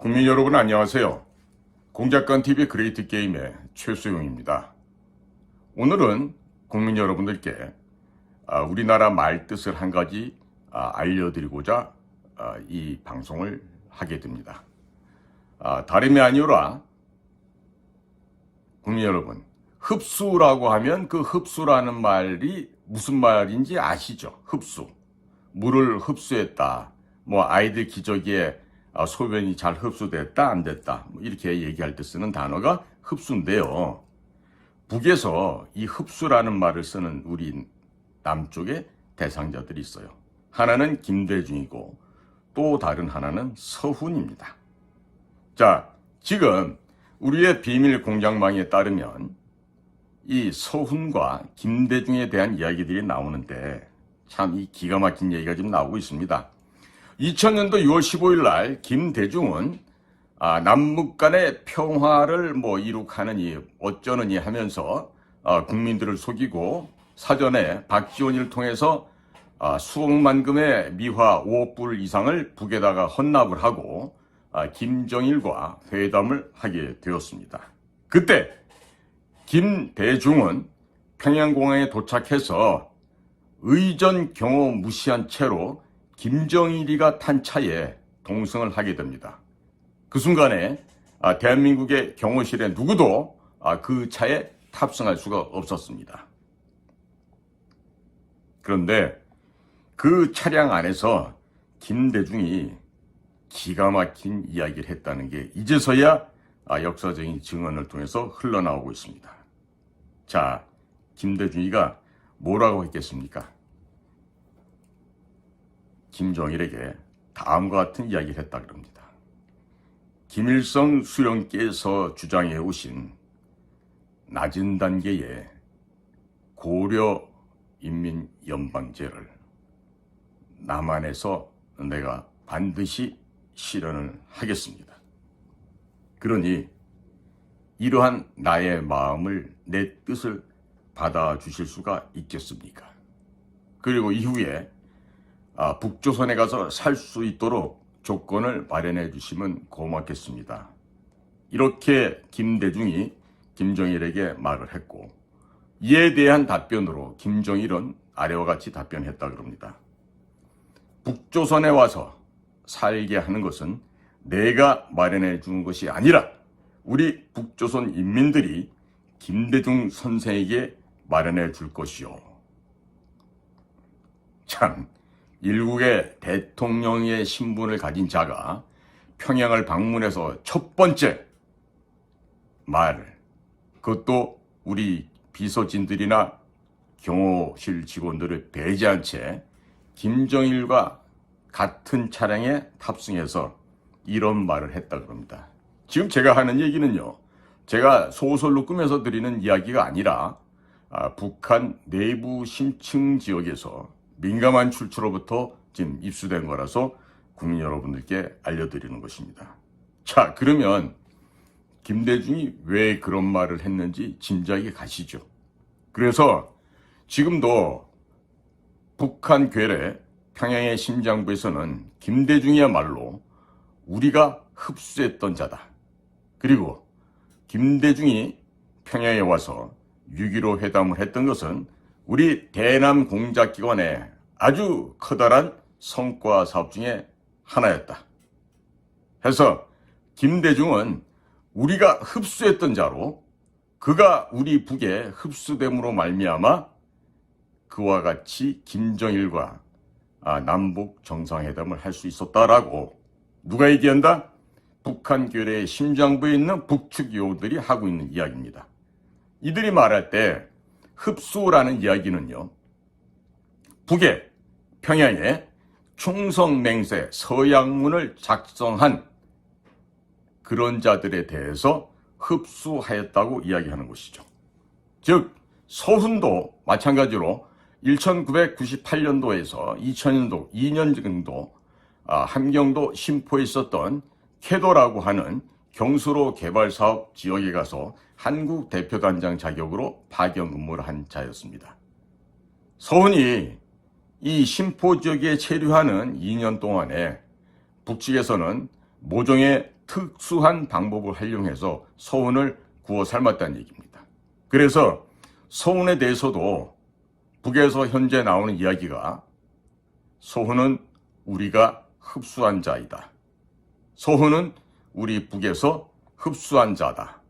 국민 여러분 안녕하세요. 공작관 TV 그레이트 게임의 최수용입니다. 오늘은 국민 여러분들께 아, 우리나라 말 뜻을 한 가지 아, 알려드리고자 아, 이 방송을 하게 됩니다. 아, 다름이 아니오라 국민 여러분 흡수라고 하면 그 흡수라는 말이 무슨 말인지 아시죠? 흡수. 물을 흡수했다. 뭐 아이들 기저귀에 아, 소변이 잘 흡수됐다 안 됐다 뭐 이렇게 얘기할 때 쓰는 단어가 흡수인데요. 북에서 이 흡수라는 말을 쓰는 우리 남쪽에 대상자들이 있어요. 하나는 김대중이고 또 다른 하나는 서훈입니다. 자, 지금 우리의 비밀 공장망에 따르면 이 서훈과 김대중에 대한 이야기들이 나오는데 참 이 기가 막힌 얘기가 지금 나오고 있습니다. 2000년도 6월 15일 날 김대중은 아, 남북 간의 평화를 뭐 이룩하느니 어쩌느니 하면서 아, 국민들을 속이고 사전에 박지원이를 통해서 아, 수억만금의 미화 5억 불 이상을 북에다가 헌납을 하고 아, 김정일과 회담을 하게 되었습니다. 그때 김대중은 평양공항에 도착해서 의전 경호 무시한 채로 김정일이가 탄 차에 동승을 하게 됩니다. 그 순간에 아, 대한민국의 경호실에 누구도 아, 그 차에 탑승할 수가 없었습니다. 그런데 그 차량 안에서 김대중이 기가 막힌 이야기를 했다는 게 이제서야 아, 역사적인 증언을 통해서 흘러나오고 있습니다. 자, 김대중이가 뭐라고 했겠습니까? 김정일에게 다음과 같은 이야기를 했다 그럽니다. 김일성 수령께서 주장해 오신 낮은 단계의 고려 인민 연방제를 남한에서 내가 반드시 실현을 하겠습니다. 그러니 이러한 나의 마음을 내 뜻을 받아 주실 수가 있겠습니까? 그리고 이후에 아, 북조선에 가서 살 수 있도록 조건을 마련해 주시면 고맙겠습니다. 이렇게 김대중이 김정일에게 말을 했고 이에 대한 답변으로 김정일은 아래와 같이 답변했다 그럽니다. 북조선에 와서 살게 하는 것은 내가 마련해 주는 것이 아니라 우리 북조선 인민들이 김대중 선생에게 마련해 줄 것이요. 참, 일국의 대통령의 신분을 가진 자가 평양을 방문해서 첫 번째 말, 그것도 우리 비서진들이나 경호실 직원들을 배제한 채 김정일과 같은 차량에 탑승해서 이런 말을 했다 그럽니다. 지금 제가 하는 얘기는요, 제가 소설로 꾸며서 드리는 이야기가 아니라 아, 북한 내부 심층 지역에서 민감한 출처로부터 지금 입수된 거라서 국민 여러분들께 알려드리는 것입니다. 자, 그러면 김대중이 왜 그런 말을 했는지 짐작이 가시죠. 그래서 지금도 북한 괴뢰 평양의 심장부에서는 김대중이야말로 우리가 흡수했던 자다. 그리고 김대중이 평양에 와서 6.15 회담을 했던 것은 우리 대남 공작기관의 아주 커다란 성과 사업 중에 하나였다. 해서 김대중은 우리가 흡수했던 자로 그가 우리 북에 흡수됨으로 말미암아 그와 같이 김정일과 아, 남북 정상회담을 할 수 있었다라고 누가 얘기한다? 북한 교례의 심장부에 있는 북측 요들이 하고 있는 이야기입니다. 이들이 말할 때 흡수라는 이야기는요. 북에 평양에 충성맹세 서양문을 작성한 그런 자들에 대해서 흡수하였다고 이야기하는 것이죠. 즉 서훈도 마찬가지로 1998년도에서 2000년도 2년 정도 아, 함경도 심포에 있었던 캐도라고 하는 경수로 개발 사업 지역에 가서 한국 대표단장 자격으로 파견 근무를 한 자였습니다. 서훈이 이 심포 지역에 체류하는 2년 동안에 북측에서는 모종의 특수한 방법을 활용해서 서훈을 구워 삶았다는 얘기입니다. 그래서 서훈에 대해서도 북에서 현재 나오는 이야기가 서훈은 우리가 흡수한 자이다. 서훈은 우리 북에서 흡수한 자다.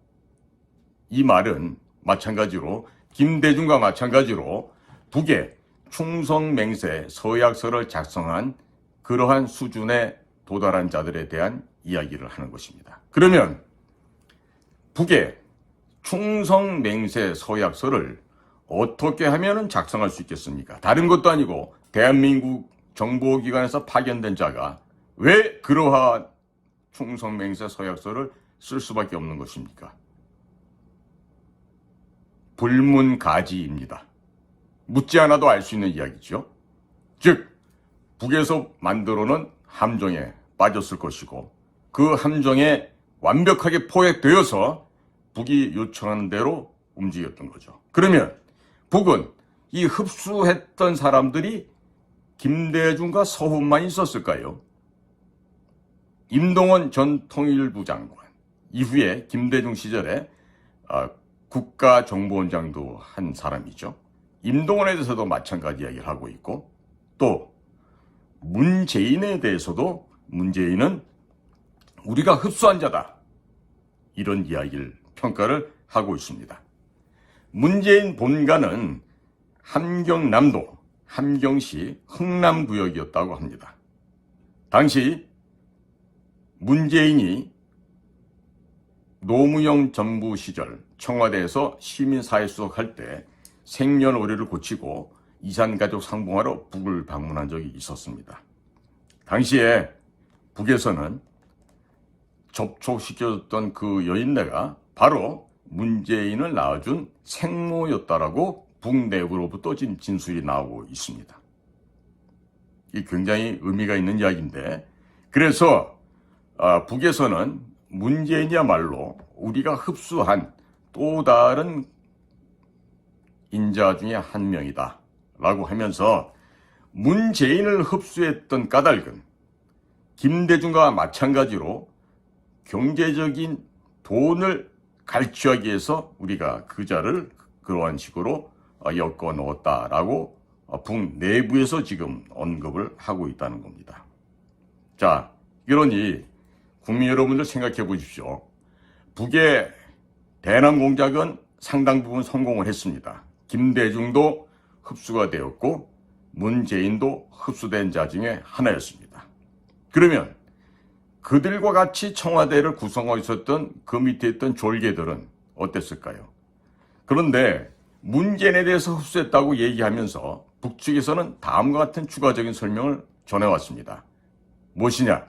이 말은 마찬가지로 김대중과 마찬가지로 북에 충성맹세 서약서를 작성한 그러한 수준에 도달한 자들에 대한 이야기를 하는 것입니다. 그러면 북에 충성맹세 서약서를 어떻게 하면 작성할 수 있겠습니까? 다른 것도 아니고 대한민국 정보기관에서 파견된 자가 왜 그러한 충성맹세 서약서를 쓸 수밖에 없는 것입니까? 불문가지입니다. 묻지 않아도 알 수 있는 이야기죠. 즉, 북에서 만들어 놓은 함정에 빠졌을 것이고, 그 함정에 완벽하게 포획되어서 북이 요청하는 대로 움직였던 거죠. 그러면 북은 이 흡수했던 사람들이 김대중과 서훈만 있었을까요? 임동원 전 통일부 장관, 이후에 김대중 시절에 아, 국가정보원장도 한 사람이죠. 임동원에 대해서도 마찬가지 이야기를 하고 있고 또 문재인에 대해서도 문재인은 우리가 흡수한 자다. 이런 이야기를 평가를 하고 있습니다. 문재인 본가는 함경남도 함경시 흥남구역이었다고 합니다. 당시 문재인이 노무현 정부 시절 청와대에서 시민사회 수석 할 때 생년월일을 고치고 이산가족 상봉하러 북을 방문한 적이 있었습니다. 당시에 북에서는 접촉시켜줬던 그 여인네가 바로 문재인을 낳아준 생모였다라고 북 내부로부터 진 진술이 나오고 있습니다. 이 굉장히 의미가 있는 이야기인데 그래서 아, 북에서는 문재인이야말로 우리가 흡수한 또 다른 인자 중에 한 명이다 라고 하면서 문재인을 흡수했던 까닭은 김대중과 마찬가지로 경제적인 돈을 갈취하기 위해서 우리가 그 자를 그러한 식으로 엮어 넣었다라고 북 내부에서 지금 언급을 하고 있다는 겁니다. 자, 그러니 국민 여러분들 생각해 보십시오. 북의 대남 공작은 상당 부분 성공을 했습니다. 김대중도 흡수가 되었고 문재인도 흡수된 자 중에 하나였습니다. 그러면 그들과 같이 청와대를 구성하고 있었던 그 밑에 있던 졸개들은 어땠을까요? 그런데 문재인에 대해서 흡수했다고 얘기하면서 북측에서는 다음과 같은 추가적인 설명을 전해왔습니다. 무엇이냐?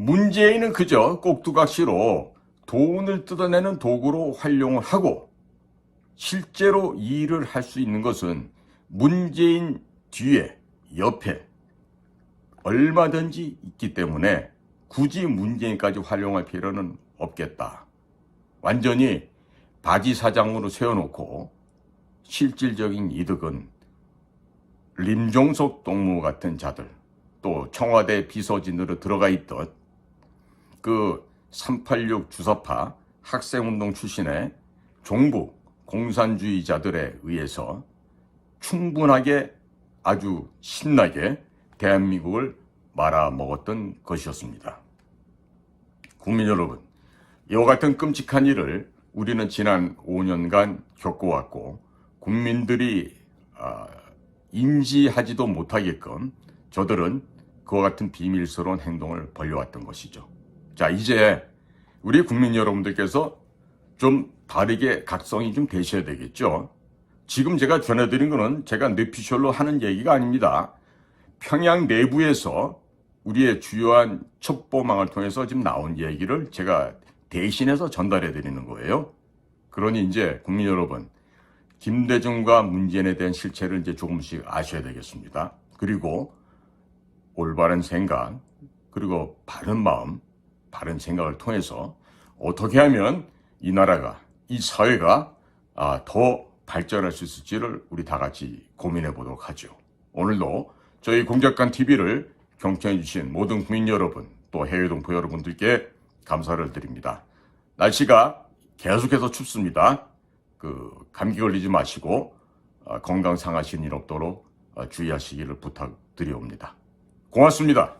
문재인은 그저 꼭두각시로 돈을 뜯어내는 도구로 활용을 하고 실제로 이 일을 할 수 있는 것은 문재인 뒤에 옆에 얼마든지 있기 때문에 굳이 문재인까지 활용할 필요는 없겠다. 완전히 바지 사장으로 세워놓고 실질적인 이득은 림종석 동무 같은 자들 또 청와대 비서진으로 들어가 있던 그 386 주사파 학생운동 출신의 종북 공산주의자들에 의해서 충분하게 아주 신나게 대한민국을 말아먹었던 것이었습니다. 국민 여러분, 이와 같은 끔찍한 일을 우리는 지난 5년간 겪어왔고 국민들이 아, 인지하지도 못하게끔 저들은 그와 같은 비밀스러운 행동을 벌려왔던 것이죠. 자, 이제 우리 국민 여러분들께서 좀 다르게 각성이 좀 되셔야 되겠죠. 지금 제가 전해드린 것은 제가 뇌피셜로 하는 얘기가 아닙니다. 평양 내부에서 우리의 주요한 첩보망을 통해서 지금 나온 얘기를 제가 대신해서 전달해 드리는 거예요. 그러니 이제 국민 여러분, 김대중과 문재인에 대한 실체를 이제 조금씩 아셔야 되겠습니다. 그리고 올바른 생각, 그리고 바른 마음, 바른 생각을 통해서 어떻게 하면 이 나라가, 이 사회가 아, 더 발전할 수 있을지를 우리 다 같이 고민해 보도록 하죠. 오늘도 저희 공작관 TV를 경청해 주신 모든 국민 여러분, 또 해외 동포 여러분들께 감사를 드립니다. 날씨가 계속해서 춥습니다. 그 감기 걸리지 마시고 어, 건강 상하신 일 없도록 어, 주의하시기를 부탁드리옵니다. 고맙습니다.